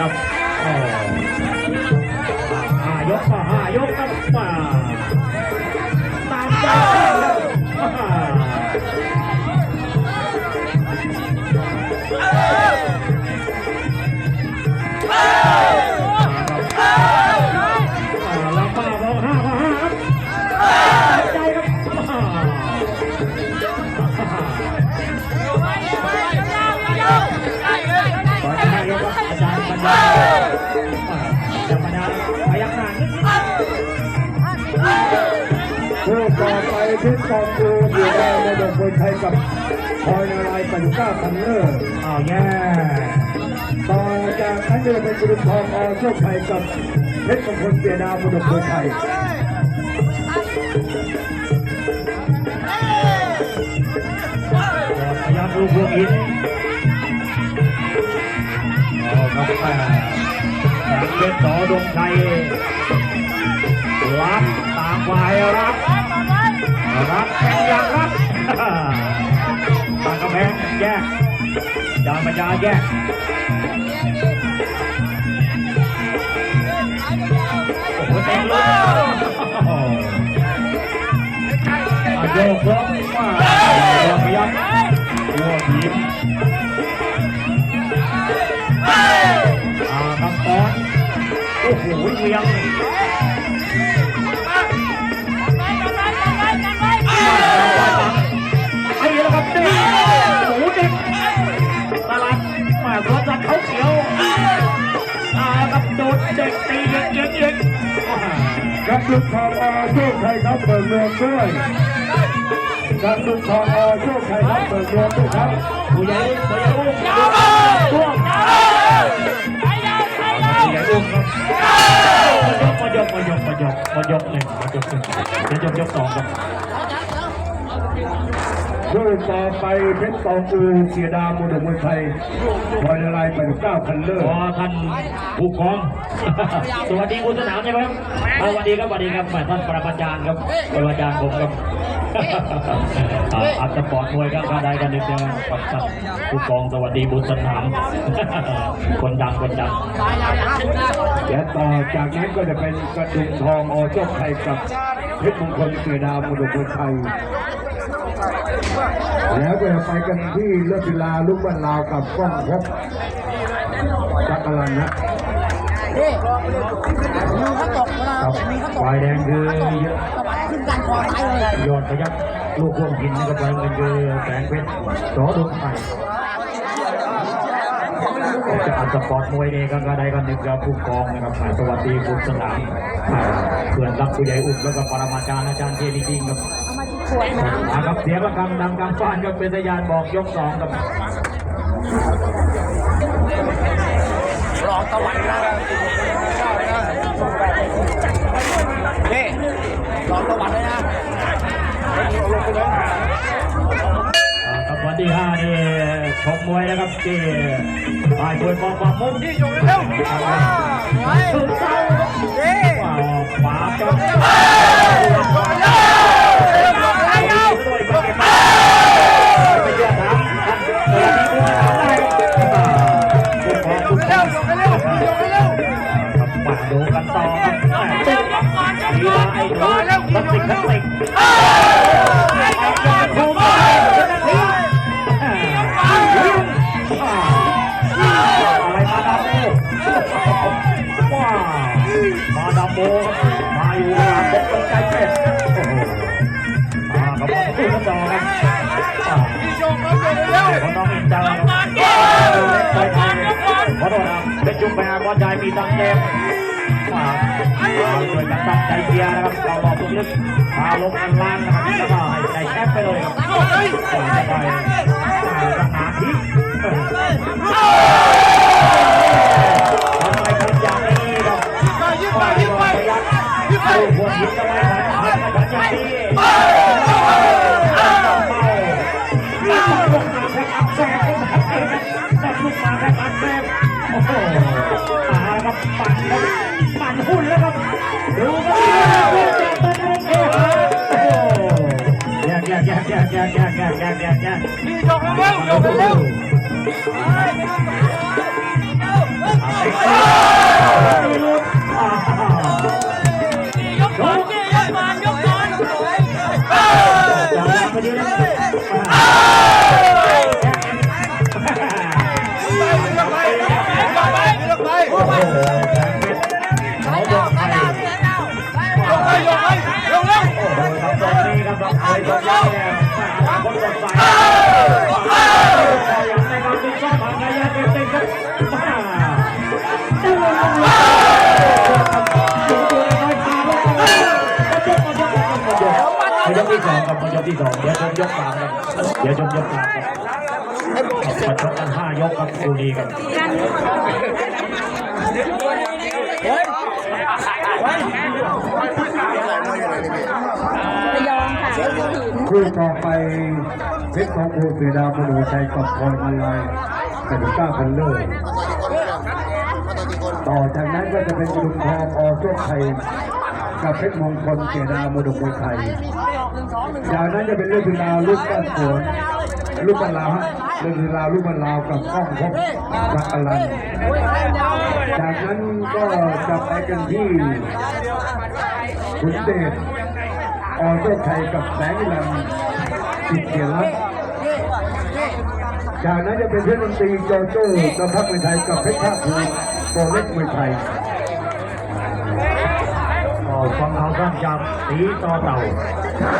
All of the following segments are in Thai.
ครับอ๋อยกก็ห้ายกครับป่า ยกครับอาจารย์ปัญญาจะปัญญาพยักหน้านิดผู้ต่อไปเพชรกองดูอยู่ในดับมวยไทยกับพลอยนารายณ์ปัญก้าพันเลอร์อ้าวแย่ต่อจากนั้นจะเป็นกุลทองอโชคชัยกับเพชรมงคลเปียดาวระดับมวยไทยพยักลูกพวงอิน ครับแม่สังเกตต่อดงชัยรับตามฝ่ายรับรับแข่งอย่างรับตางกำแพงแยกจานปัญญาแยกโอ้โหเต็มเลยโยกล้มมาโยกพยักหัวที โอ้โหเวียงไอ้แล้วครับเด็กหมูเด็กตลาดมาสวนสัตว์เขาเขียวอ่ากับโดดเด็กตีเย็งเย็งเย็งกับกุลทองอโชคชัยครับเปิดเมืองด้วยกับกุลทองอโชคชัยครับเปิดเมืองด้วยครับผู้ใหญ่ผู้ใหญ่ผู้ใหญ่ ผู้ต่อไปเพชรกองดูเสียดาวระดับมวยไทยพลอยนารายณ์ปัญก้าพันเลอขร์อท่านผู้กอง สวัสดีคุณสนามใช่ไหมครับเอาสวัสดีครับสวัสดีครับแหม่ท่านประมาจารย์ครับประมาจารย์ผมครับอ่าอาจจะปลอดมวยครับก็ได้กันนิดเดียวครับท่านผู้กองสวัสดีบุญสนาม คนดังคนดังและต่อจากนั้นก็จะเป็นกระดุมทองอโชคชัยกับเพชรมงคลเสียดาวระดับมวยไทย แล้วก็จะไปกันที่เลือดศิลาลูกบ้านลาวกับก้องพบจักรลันนะนี่มือเขาตกเวลาครับมือเขาตกฝ่ายแดงคือสวายขึ้นกันคอตายเลยยอดพยักลูกพวงกินนะครับฝ่ายเงินคือแสงเพชรสอดวงไทยจะอัดสปอร์ตมวยนี่ก็ได้กันหนึ่งกับผู้กองนะครับอ่าสวัสดีคุณสนามอ่าเพื่อนรักผู้ใหญ่อุ่นแล้วก็ปรมาจารย์อาจารย์เจดีจริงครับเอามาที่ ขวดน้ำอ่าครับเสียงระฆังดังกลางฟ้านก็เป็นสัญญาณบอกยกสองครับรอตะวันนะนี่รอตะวันเลยนะวันที่ห้านี่ชมมวยนะครับที่ฝ่ายมวยปอปอมุมที่อยู่เร็วสุดเศร้าครัาวพี่ชมครับเร็วของน้องอินเจ้าน้องเล็กไปทางขอโทษนะเป็นจุ่มไปหาบอลชายมีตังเต็มช่วยกันตั้งใจเชียร์นะครับเราบอกตรงนี้พาลงอันล่างนะครับแล้วก็ใส่แคปไปเลยปล่อยไปสถานที่ นี่ยกเร็วๆยกเร็วๆไปไปไปไปไป มายกมายกมายกที่สองครับยกที่สองเดี๋ยวชมยกสามครับเดี๋ยวชมยกสามครับมาชกกันห้ายกครับคู่นี้ครับระยองค่ะหัวหินคู่ต่อไปเพชรของภูสือดาวประดูชัยกับพรมาลายกระดูกก้าพันเลิศต่อจากนั้นก็จะเป็นกระดูกทองอโชคไทยกับเพชรมงคลเกดามรดกมวยไทย จากนั้นจะเป็นเรื่องราวลูกก้านสวนลูกบันลาวฮะเรื่องราวลูกบันลาวกับก้องพบรักอลันจากนั้นก็จะไปกันที่ขุนเดชออโต้ไทยกับแสงลำสิทธิ์เกียรติรัตน์จากนั้นจะเป็นเพื่อนดนตรีโจโจ้กระพักมวยไทยกับเพชรภาคภูมิโปรเล็กมวยไทยก็ ฟังเอาข้างจากสีต่อเต่า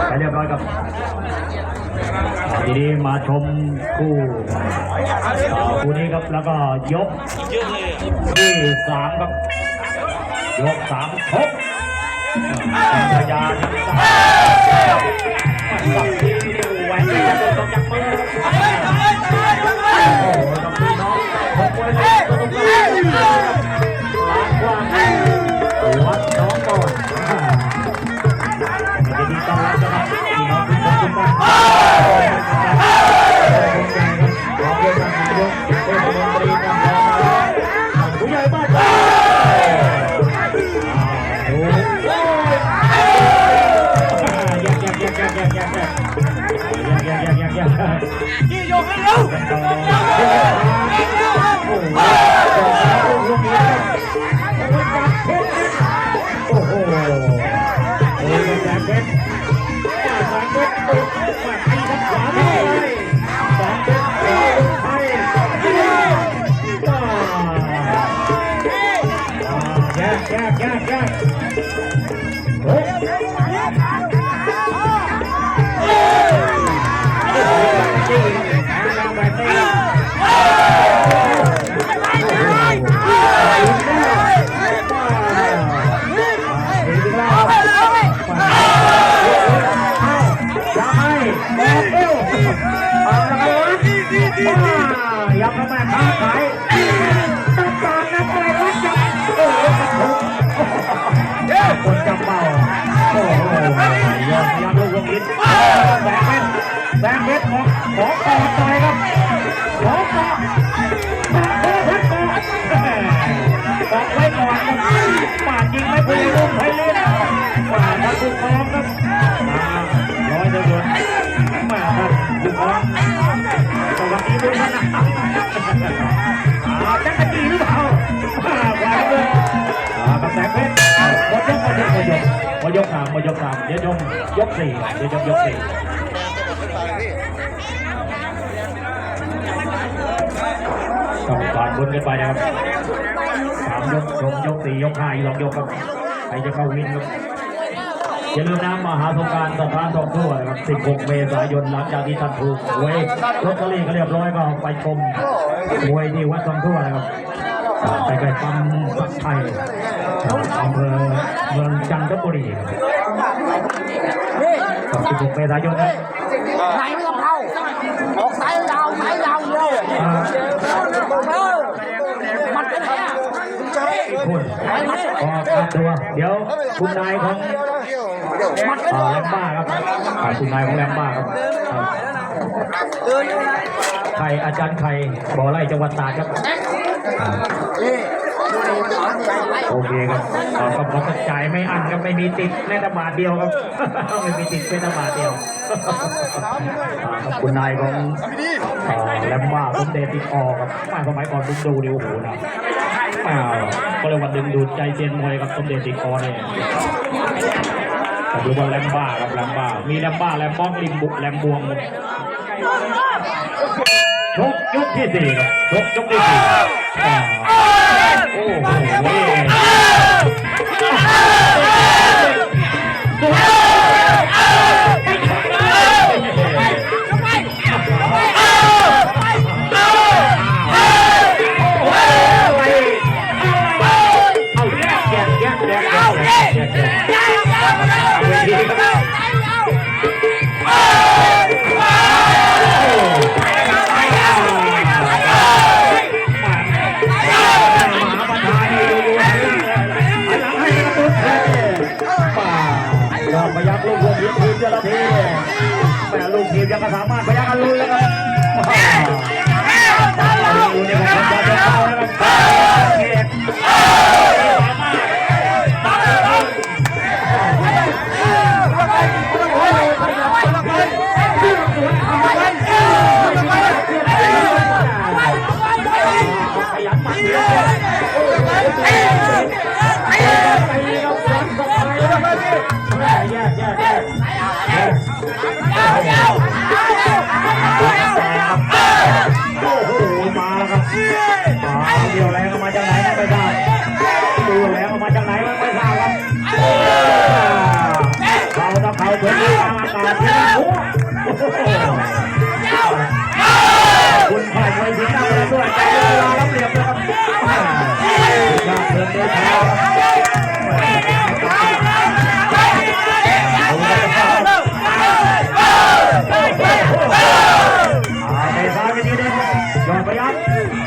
ไปเรียบร้อยครับทีนี้มาชมคู่คู่นี้ครับแล้วก็ยกที่สามครับยกสามครบพยานสับที่แหวนที่จะโดนจากมือโอ้โหกับพี่น้องของมว ยิงไม่คุยรุ่งให้เล่นปาดทักผู้ครองครับมาร้อยเดือนมาครับผู้ครองสวัสดีด้วยนะอาจักรจีหรือเปล่ามาขวาเลยอากระแสเพชรหมดยกหมดยกหมดยกหมดยกสามหมดยกสามเดี๋ยวยกยกสี่เดี๋ยวยกยกสี่ต้องผ่านบนกันไปนะครับามยกชมยกสี่ยกห้าอีกสองยกครับใครจะเข้าวินครับอย่าลืมนะมหาสงการสถานทองเที่ยวนะครับ 16 เมษายนหลังจากที่ท่านถูกหวยลอตเตอรี่ก็เรียบร้อยก็ไปชมมวยที่วัดทองเที่ยวนะครับใกล้ๆปั๊มสักไทยอำเภอเมืองจันทบุรีครับ16 เมษายนนะ คุณก็ครับตัวเดี๋ยวคุณนายของมันเป็นอ่าแลมบ้าครับคุณนายของแลมบ้าครับไข่อาจารย์ไข่บ่อไร่จังหวัดตาดครับโอเคครับอ่าก็พอจ่ายไม่อันครับไม่มีติดแม้แต่บาทเดียวครับไม่มีติดแม้แต่บาทเดียวอ่าครับคุณนายของแลมบ้าผมเดชติดออครับมาสมัยก่อนผมดูดิโอ้โหนะ มาก็เลยว่าดึงดูดใจเซียนมวยกับสมเด็จติกรเนี่ยแต่ดูว่าแลมบ้ากับแลมบ้า มีแลมบ้าแลมบ้องลิมบุกแลมบวงชกยกที่สี่ครับชกยกที่สี่อ่าโอ้โห ลูกทีมยังก็สามารถพยักกันลุ้นแล้วก็ ดแทงคุณผ่านไปถึน้าประตูเวลารับเหลี่ยมนะครับชาเดินด้ยเท้า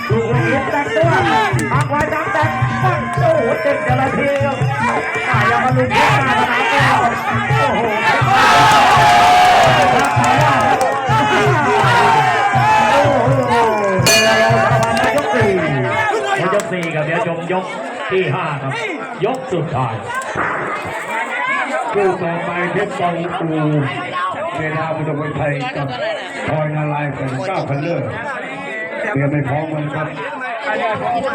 ดูคนเลี้ยงแต่งตัวทางไว้ทางแต่ฮ้งโอ้โเต็มเทียมตายแล้วมันลุฮ้นมาสนาฮ้วโอ้โรักษาว่าโอ้โหเดี๋ยวเราประยกสี่ยกสี่ครับเดี๋ยวชมยกที่ห้าครับ ยกสุดท้ายคู่ต่อไปเพชรตองอูเวลาบุตรมวยไทยกับพลอยนารายณ์เป็นเก้าพันเลิศเตรียมไปพร้อมกันครับ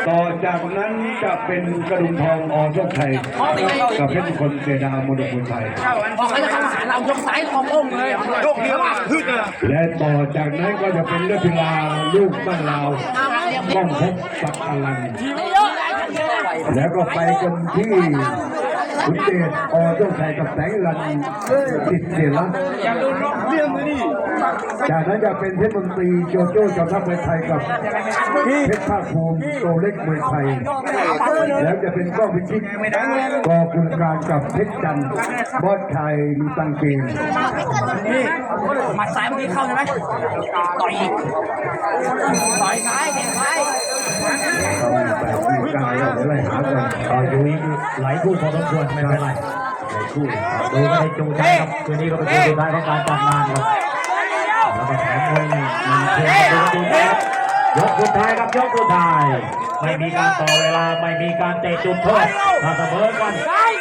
ต่อจากนั้นจะเป็นกระดุมทองอโชคชัยกับเพชรมงคนเสดามรดกมวยไทยบอกให้ทหารเรายกซ้ายทององค์เลยยกเดียวอะฮึดเลยและต่อจากนั้นก็จะเป็นเลือดพิลาลูกบ้านลาวก้องพบสักอลันแล้วก็ไปกันที่ ขุนเดชอโชคชัยกับแสงรันติดเสียรัตน์อย่าโดนล็อกเรื่องเลยดิจากนั้นจะเป็นเพชรมนตรีโจโจ้จอมทัพมวยไทยกับเพชรภาคภูมิโตเล็กเมวยไทย แล้วจะเป็นก้องพิชิตกอกุลการกับเพชรจันทร์บอสชัยมีตังเกมนี่มัดซ้ายเมื่อกี้เข้าใช่ไหมต่อยอีกต่อยซ้ายเตะซ้าย เขาแบบมีการเราไล่หากันตอนดูนี้ไหลคู่พอสมควรไม่เป็นไรคู่ดูไม่ได้จูใจครับคืนนี้ก็เป็นคืนสุดท้ายของการจัดงานครับแล้วก็แถมมวยนี่มันเชิงดูดูนะครับยกสุดท้ายครับยกสุดท้ายไม่มีการต่อเวลาไม่มีการเตะจุดโทษถ้าเสมอกัน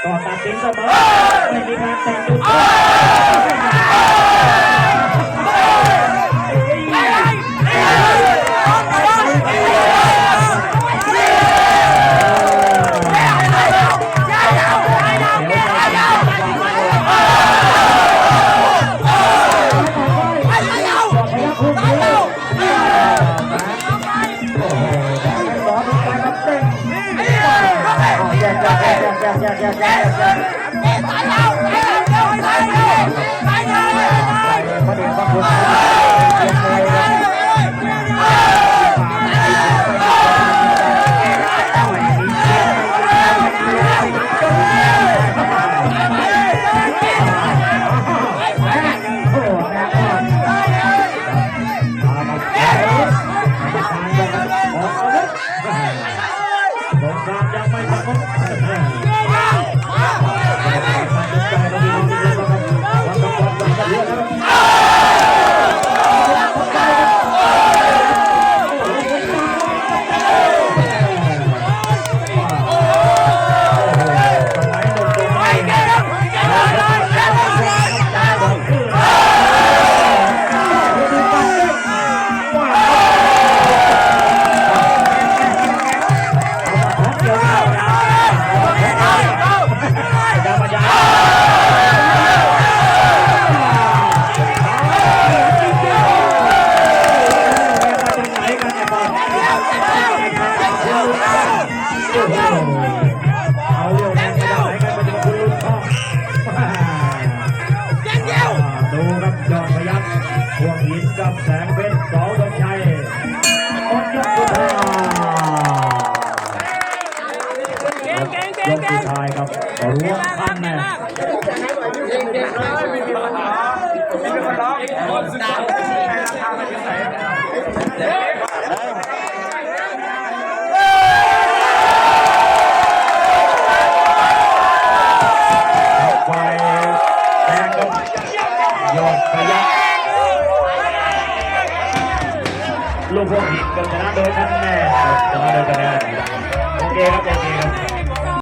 ก็ตัดสินเสมอไม่มีการเตะจุดโทษ dạ dạ dạ dạ dạ ครับรวมคะแนนไฟแดงครับยอดพยักลูกพวกหินกันชนะโดยคะแนนชนะโดยคะแนนโอเคครับโอเคครับ